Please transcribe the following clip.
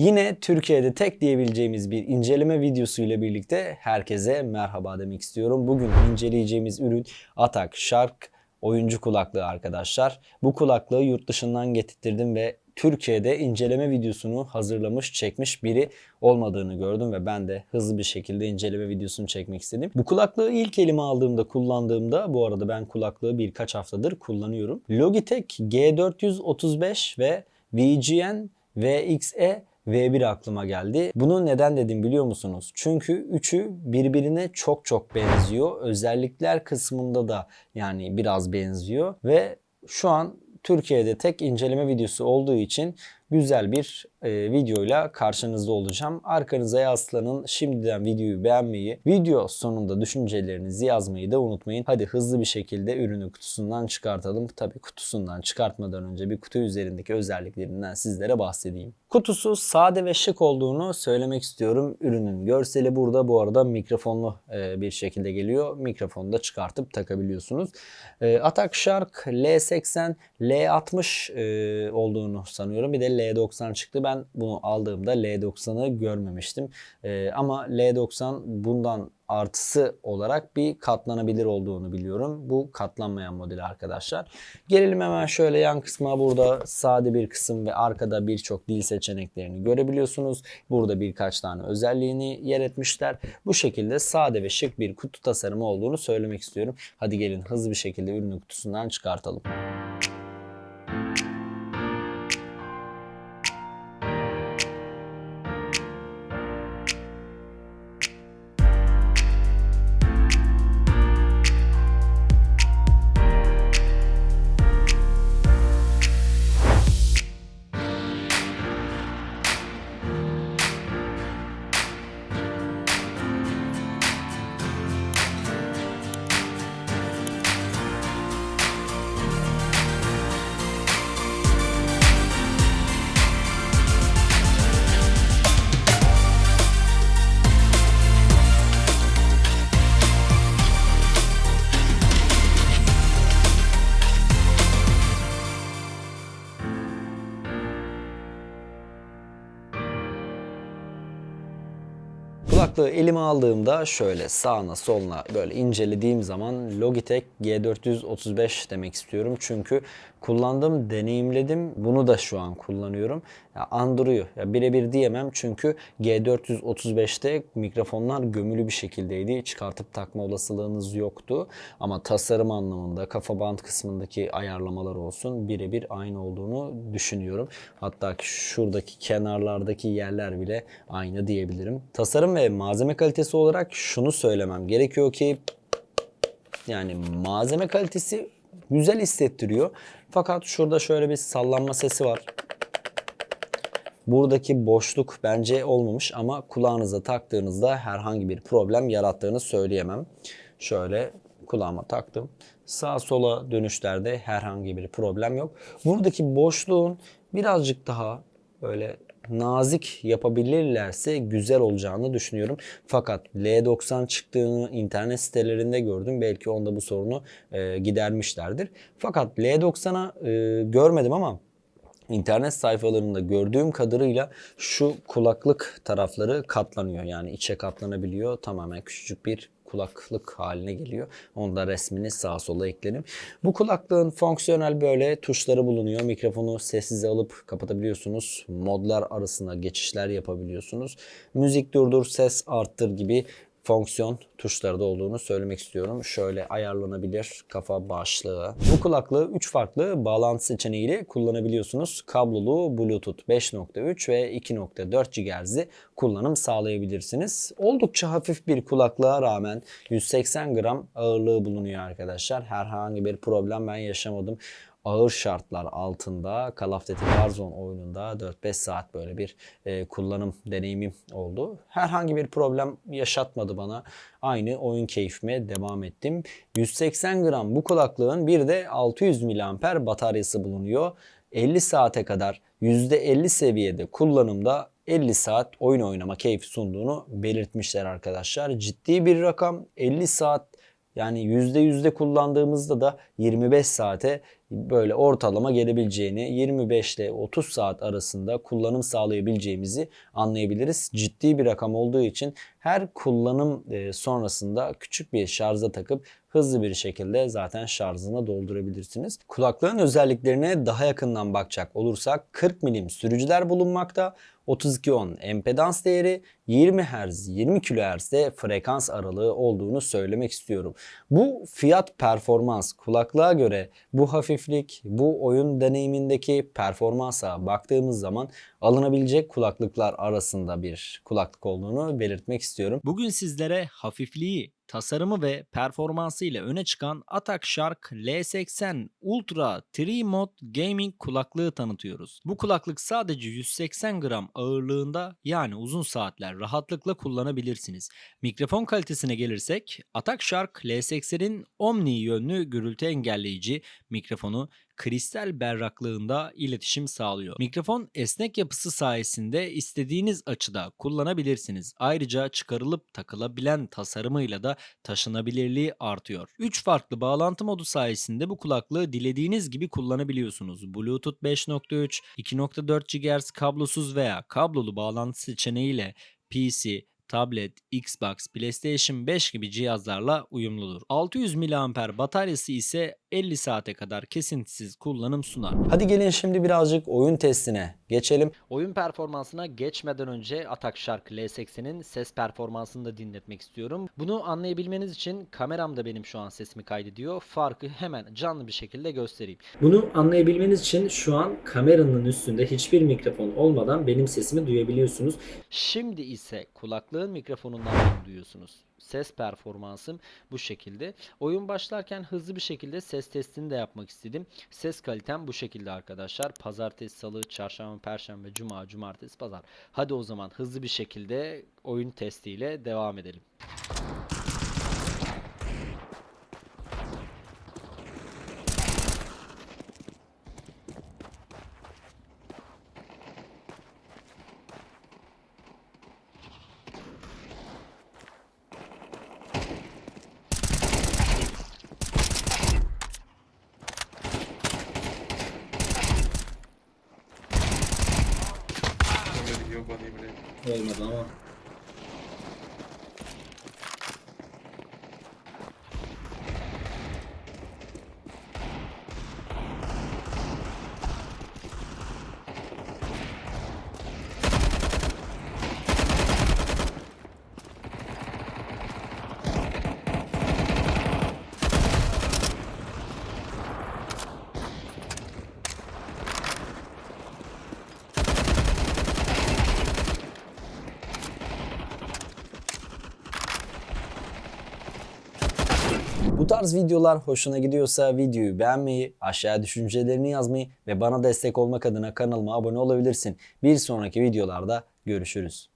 Yine Türkiye'de tek diyebileceğimiz bir inceleme videosu ile birlikte herkese merhaba demek istiyorum. Bugün inceleyeceğimiz ürün Atak Shark oyuncu kulaklığı arkadaşlar. Bu kulaklığı yurt dışından getirttirdim ve Türkiye'de inceleme videosunu hazırlamış, çekmiş biri olmadığını gördüm ve ben de hızlı bir şekilde inceleme videosunu çekmek istedim. Bu kulaklığı ilk elime aldığımda, kullandığımda, bu arada ben kulaklığı birkaç haftadır kullanıyorum. Logitech G435 ve VGN VXE V1 aklıma geldi. Bunu neden dedim biliyor musunuz? Çünkü üçü birbirine çok çok benziyor. Özellikler kısmında da yani biraz benziyor ve şu an Türkiye'de tek inceleme videosu olduğu için güzel bir e, videoyla karşınızda olacağım. Arkanıza yaslanın. Şimdiden videoyu beğenmeyi, video sonunda düşüncelerinizi yazmayı da unutmayın. Hadi hızlı bir şekilde ürünü kutusundan çıkartalım. Tabi kutusundan çıkartmadan önce bir kutu üzerindeki özelliklerinden sizlere bahsedeyim. Kutusu sade ve şık olduğunu söylemek istiyorum. Ürünün görseli burada. Bu arada mikrofonlu e, bir şekilde geliyor. Mikrofonu da çıkartıp takabiliyorsunuz. E, Atak Shark L80, L60 e, olduğunu sanıyorum. Bir de L90 çıktı. Ben bunu aldığımda L90'ı görmemiştim. Ee, ama L90 bundan artısı olarak bir katlanabilir olduğunu biliyorum. Bu katlanmayan modeli arkadaşlar. Gelelim hemen şöyle yan kısma burada sade bir kısım ve arkada birçok dil seçeneklerini görebiliyorsunuz. Burada birkaç tane özelliğini yer etmişler. Bu şekilde sade ve şık bir kutu tasarımı olduğunu söylemek istiyorum. Hadi gelin hızlı bir şekilde ürünü kutusundan çıkartalım. Kulaklığı elime aldığımda şöyle sağına soluna böyle incelediğim zaman Logitech G435 demek istiyorum. Çünkü kullandım, deneyimledim. Bunu da şu an kullanıyorum. Ya andırıyor. Ya birebir diyemem çünkü G435'te mikrofonlar gömülü bir şekildeydi. Çıkartıp takma olasılığınız yoktu. Ama tasarım anlamında kafa band kısmındaki ayarlamalar olsun birebir aynı olduğunu düşünüyorum. Hatta şuradaki kenarlardaki yerler bile aynı diyebilirim. Tasarım ve malzeme kalitesi olarak şunu söylemem gerekiyor ki yani malzeme kalitesi güzel hissettiriyor. Fakat şurada şöyle bir sallanma sesi var. Buradaki boşluk bence olmamış ama kulağınıza taktığınızda herhangi bir problem yarattığını söyleyemem. Şöyle kulağıma taktım. Sağ sola dönüşlerde herhangi bir problem yok. Buradaki boşluğun birazcık daha böyle nazik yapabilirlerse güzel olacağını düşünüyorum. Fakat L90 çıktığını internet sitelerinde gördüm. Belki onda bu sorunu e, gidermişlerdir. Fakat L90'a e, görmedim ama internet sayfalarında gördüğüm kadarıyla şu kulaklık tarafları katlanıyor. Yani içe katlanabiliyor. Tamamen küçücük bir kulaklık haline geliyor. Onu da resmini sağa sola eklerim. Bu kulaklığın fonksiyonel böyle tuşları bulunuyor. Mikrofonu sessize alıp kapatabiliyorsunuz. Modlar arasında geçişler yapabiliyorsunuz. Müzik durdur, ses arttır gibi fonksiyon tuşları da olduğunu söylemek istiyorum. Şöyle ayarlanabilir kafa başlığı. Bu kulaklığı 3 farklı bağlantı seçeneğiyle kullanabiliyorsunuz. Kablolu, Bluetooth 5.3 ve 2.4 GHz'i kullanım sağlayabilirsiniz. Oldukça hafif bir kulaklığa rağmen 180 gram ağırlığı bulunuyor arkadaşlar. Herhangi bir problem ben yaşamadım ağır şartlar altında Call of Duty Warzone oyununda 4-5 saat böyle bir e, kullanım deneyimim oldu. Herhangi bir problem yaşatmadı bana. Aynı oyun keyfime devam ettim. 180 gram bu kulaklığın bir de 600 mAh bataryası bulunuyor. 50 saate kadar %50 seviyede kullanımda 50 saat oyun oynama keyfi sunduğunu belirtmişler arkadaşlar. Ciddi bir rakam 50 saat Yani %yüzde kullandığımızda da 25 saate böyle ortalama gelebileceğini 25 ile 30 saat arasında kullanım sağlayabileceğimizi anlayabiliriz. Ciddi bir rakam olduğu için her kullanım e, sonrasında küçük bir şarja takıp hızlı bir şekilde zaten şarjını doldurabilirsiniz. Kulaklığın özelliklerine daha yakından bakacak olursak 40 milim sürücüler bulunmakta. 32 ohm empedans değeri 20 Hz 20 kHz'de frekans aralığı olduğunu söylemek istiyorum. Bu fiyat performans kulaklığa göre bu hafiflik bu oyun deneyimindeki performansa baktığımız zaman alınabilecek kulaklıklar arasında bir kulaklık olduğunu belirtmek istiyorum. Bugün sizlere hafifliği, tasarımı ve performansı ile öne çıkan Atak Shark L80 Ultra 3 Mod Gaming kulaklığı tanıtıyoruz. Bu kulaklık sadece 180 gram ağırlığında yani uzun saatler rahatlıkla kullanabilirsiniz. Mikrofon kalitesine gelirsek Atak Shark L80'in Omni yönlü gürültü engelleyici mikrofonu kristal berraklığında iletişim sağlıyor. Mikrofon esnek yapısı sayesinde istediğiniz açıda kullanabilirsiniz. Ayrıca çıkarılıp takılabilen tasarımıyla da taşınabilirliği artıyor. 3 farklı bağlantı modu sayesinde bu kulaklığı dilediğiniz gibi kullanabiliyorsunuz. Bluetooth 5.3, 2.4 GHz kablosuz veya kablolu bağlantı seçeneğiyle PC, tablet, Xbox, PlayStation 5 gibi cihazlarla uyumludur. 600 mAh bataryası ise 50 saate kadar kesintisiz kullanım sunar. Hadi gelin şimdi birazcık oyun testine geçelim. Oyun performansına geçmeden önce Atak Shark L80'in ses performansını da dinletmek istiyorum. Bunu anlayabilmeniz için kameram da benim şu an sesimi kaydediyor. Farkı hemen canlı bir şekilde göstereyim. Bunu anlayabilmeniz için şu an kameranın üstünde hiçbir mikrofon olmadan benim sesimi duyabiliyorsunuz. Şimdi ise kulaklığın mikrofonundan duyuyorsunuz. Ses performansım bu şekilde. Oyun başlarken hızlı bir şekilde ses testini de yapmak istedim. Ses kalitem bu şekilde arkadaşlar. Pazartesi, salı, çarşamba, perşembe, cuma, cumartesi, pazar. Hadi o zaman hızlı bir şekilde oyun testiyle devam edelim. Böyle yobani bile. Olmadı ama. Bu tarz videolar hoşuna gidiyorsa videoyu beğenmeyi, aşağıya düşüncelerini yazmayı ve bana destek olmak adına kanalıma abone olabilirsin. Bir sonraki videolarda görüşürüz.